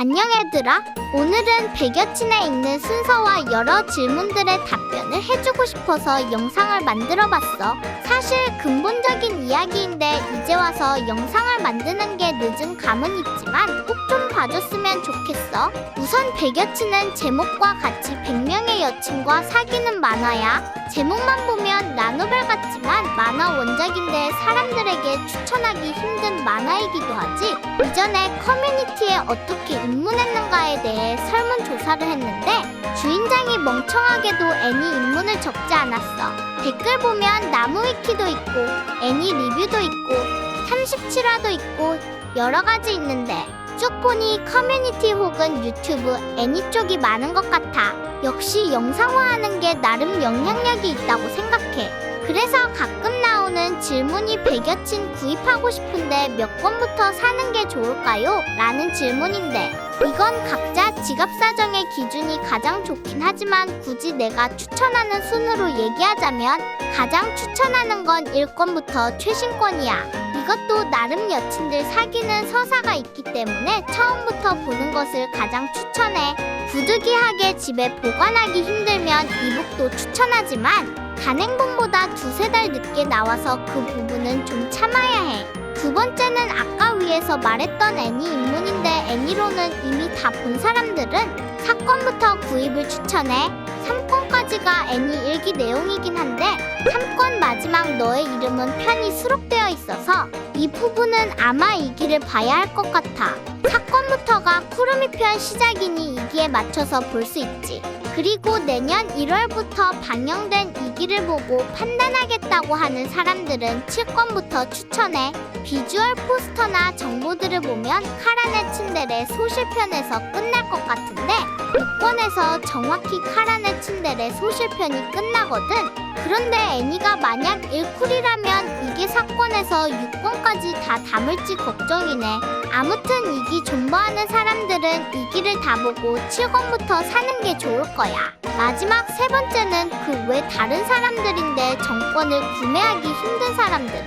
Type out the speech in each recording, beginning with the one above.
안녕 얘들아. 오늘은 백여친에 있는 순서와 여러 질문들의 답변을 해주고 싶어서 영상을 만들어 봤어. 사실 근본적인 이야기인데 이제 와서 영상을 만드는 게 늦은 감은 있지만 꼭 좀 봐줬으면 좋겠어. 우선 백여친은 제목과 같이 100명의 여친과 사귀는 만화야. 제목만 보면 라노벨 같지만 만화 원작인데 사람들에게 추천하기 힘든 만화이기도 하지. 이전에 커뮤니티에 어떻게 입문했는가에 대해 설문조사를 했는데 주인장이 멍청하게도 애니 입문을 적지 않았어. 댓글 보면 나무 위키도 있고 애니 리뷰도 있고 37화도 있고 여러 가지 있는데 쭉 보니 커뮤니티 혹은 유튜브 애니 쪽이 많은 것 같아. 역시 영상화하는 게 나름 영향력이 있다고 생각해. 그래서 가끔 나오는 질문이 백여친 구입하고 싶은데 몇 권부터 사는 게 좋을까요? 라는 질문인데 이건 각자 지갑 사정의 기준이 가장 좋긴 하지만 굳이 내가 추천하는 순으로 얘기하자면 가장 추천하는 건 1권부터 최신권이야. 이것도 나름 여친들 사귀는 서사가 있기 때문에 처음부터 보는 것을 가장 추천해. 부득이하게 집에 보관하기 힘들면 이북도 추천하지만 단행본보다 두세 달 늦게 나와서 그 부분은 좀 참아야 해. 두 번째는 아까 위에서 말했던 애니 입문인데 애니로는 이미 다 본 사람들은 사건부터 구입을 추천해. 3권까지가 애니 일기 내용이긴 한데 3권 마지막 너의 이름은 편이 수록되어 있어서 이 부분은 아마 이기를 봐야 할 것 같아. 4권부터가 쿠르미 편 시작이니 이기에 맞춰서 볼 수 있지. 그리고 내년 1월부터 방영된 이기를 보고 판단하겠다고 하는 사람들은 7권부터 추천해. 비주얼 포스터나 정보들을 보면 카라네 츤데레 소실편에서 끝날 것 같은데 6권에서 정확히 카라네 츤데레 소실편이 끝나거든. 그런데 애니가 만약 1쿨이라면 이게 사건에서 6권까지 다 담을지 걱정이네. 아무튼 이기 존버하는 사람들은 이기를 다 보고 7권부터 사는 게 좋을 거야. 마지막 세 번째는 그 외 다른 사람들인데 정권을 구매하기 힘든 사람들은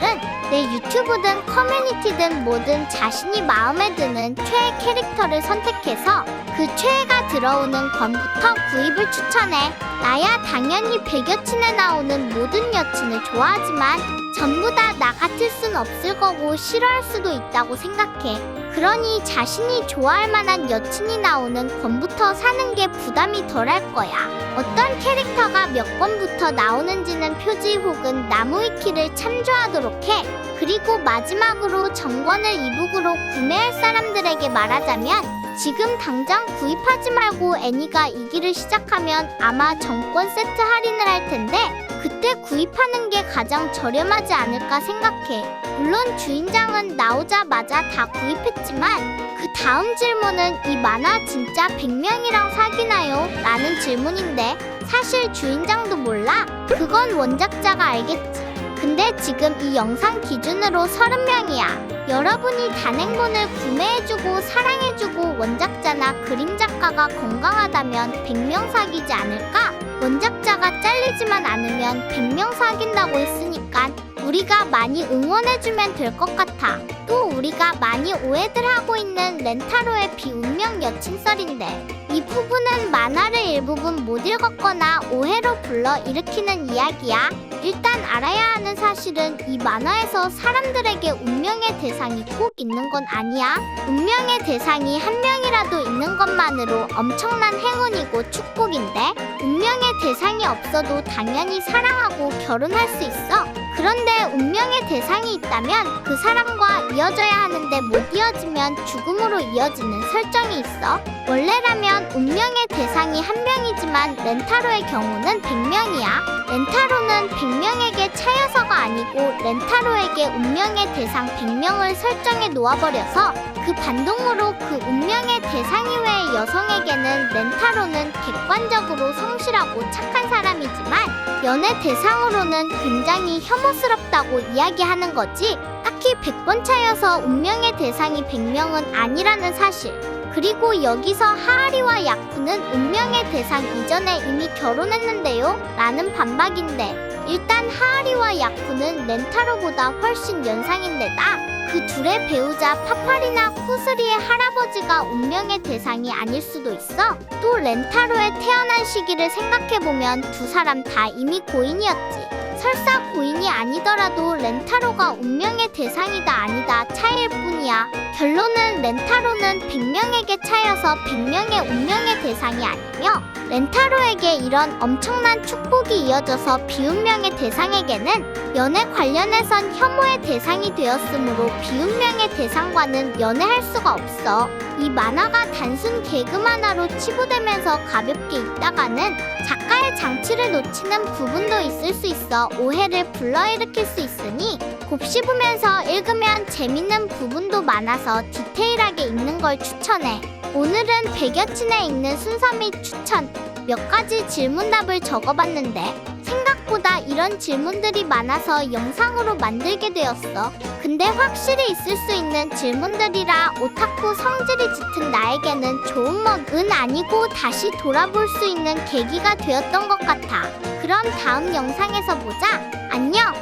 내 유튜브든 커뮤니티든 뭐든 자신이 마음에 드는 최애 캐릭터를 선택해서 그 최애가 들어오는 권부터 구입을 추천해. 나야 당연히 백여친에 나오는 모든 여친을 좋아하지만 전부 다 나 같을 순 없을 거고 싫어할 수도 있다고 생각해. 그러니 자신이 좋아할 만한 여친이 나오는 권부터 사는 게 부담이 덜할 거야. 어떤 캐릭터가 몇 권부터 나오는지는 표지 혹은 나무 위키를 참조하도록 해. 그리고 마지막으로 정권을 이북으로 구매할 사람들에게 말하자면 지금 당장 구입하지 말고 애니가 이기를 시작하면 아마 정권 세트 할인을 할 텐데 그 때 구입하는 게 가장 저렴하지 않을까 생각해. 물론 주인장은 나오자마자 다 구입했지만 그 다음 질문은 이 만화 진짜 100명이랑 사귀나요? 라는 질문인데 사실 주인장도 몰라? 그건 원작자가 알겠지. 근데 지금 이 영상 기준으로 30명이야. 여러분이 단행본을 구매해주고 사랑해주고 원작자나 그림 작가가 건강하다면 100명 사귀지 않을까? 원작자가 잘리지만 않으면 100명 사귄다고 했으니까 우리가 많이 응원해주면 될 것 같아. 또 우리가 많이 오해들 하고 있는 렌타로의 비운명 여친썰인데 이 부분은 만화를 일부분 못 읽었거나 오해로 불러 일으키는 이야기야. 일단 알아야 하는 사실은 이 만화에서 사람들에게 운명의 대상이 꼭 있는 건 아니야. 운명의 대상이 한 명이라도 있는 것만으로 엄청난 행운이고 축복인데 운명의 대상이 없어도 당연히 사랑하고 결혼할 수 있어. 그런데 운명의 대상이 있다면 그 사람과 이어져야 하는데 못 이어지면 죽음으로 이어지는 설정이 있어. 원래라면 운명의 대상이 한 명이지만 렌타로의 경우는 100명이야. 렌타로는 100명에게 차여서가 아니고 렌타로에게 운명의 대상 100명을 설정해 놓아버려서 그 반동으로 그 운명의 대상 이외의 여성에게는 렌타로는 객관적으로 성실하고 착한 사람이지만 연애 대상으로는 굉장히 혐 오스럽다고 이야기하는 거지. 딱히 100번 차여서 운명의 대상이 100명은 아니라는 사실. 그리고 여기서 하하리와 야쿠는 운명의 대상 이전에 이미 결혼했는데요? 라는 반박인데 일단 하하리와 야쿠는 렌타로보다 훨씬 연상인데다 그 둘의 배우자 파파리나 쿠스리의 할아버지가 운명의 대상이 아닐 수도 있어. 또 렌타로의 태어난 시기를 생각해보면 두 사람 다 이미 고인이었지. 설사 고인이 아니더라도 렌타로가 운명의 대상이다 아니다 차이일 뿐이야. 결론은 렌타로는 100명에게 차여서 100명의 운명의 대상이 아니며 렌타로에게 이런 엄청난 축복이 이어져서 비운명의 대상에게는 연애 관련해선 혐오의 대상이 되었으므로 비운명의 대상과는 연애할 수가 없어. 이 만화가 단순 개그 만화로 치부되면서 가볍게 있다가는 작가의 장치를 놓치는 부분도 있을 수 있어 오해를 불러일으킬 수 있으니 곱씹으면서 읽으면 재밌는 부분도 많아서 디테일하게 읽는 걸 추천해. 오늘은 100여친에 읽는 순서 및 추천 몇 가지 질문답을 적어봤는데 생각보다 이런 질문들이 많아서 영상으로 만들게 되었어. 근데 확실히 있을 수 있는 질문들이라 오타쿠 성질이 짙은 나에게는 좋은 먹은 아니고 다시 돌아볼 수 있는 계기가 되었던 것 같아. 그럼 다음 영상에서 보자. 안녕!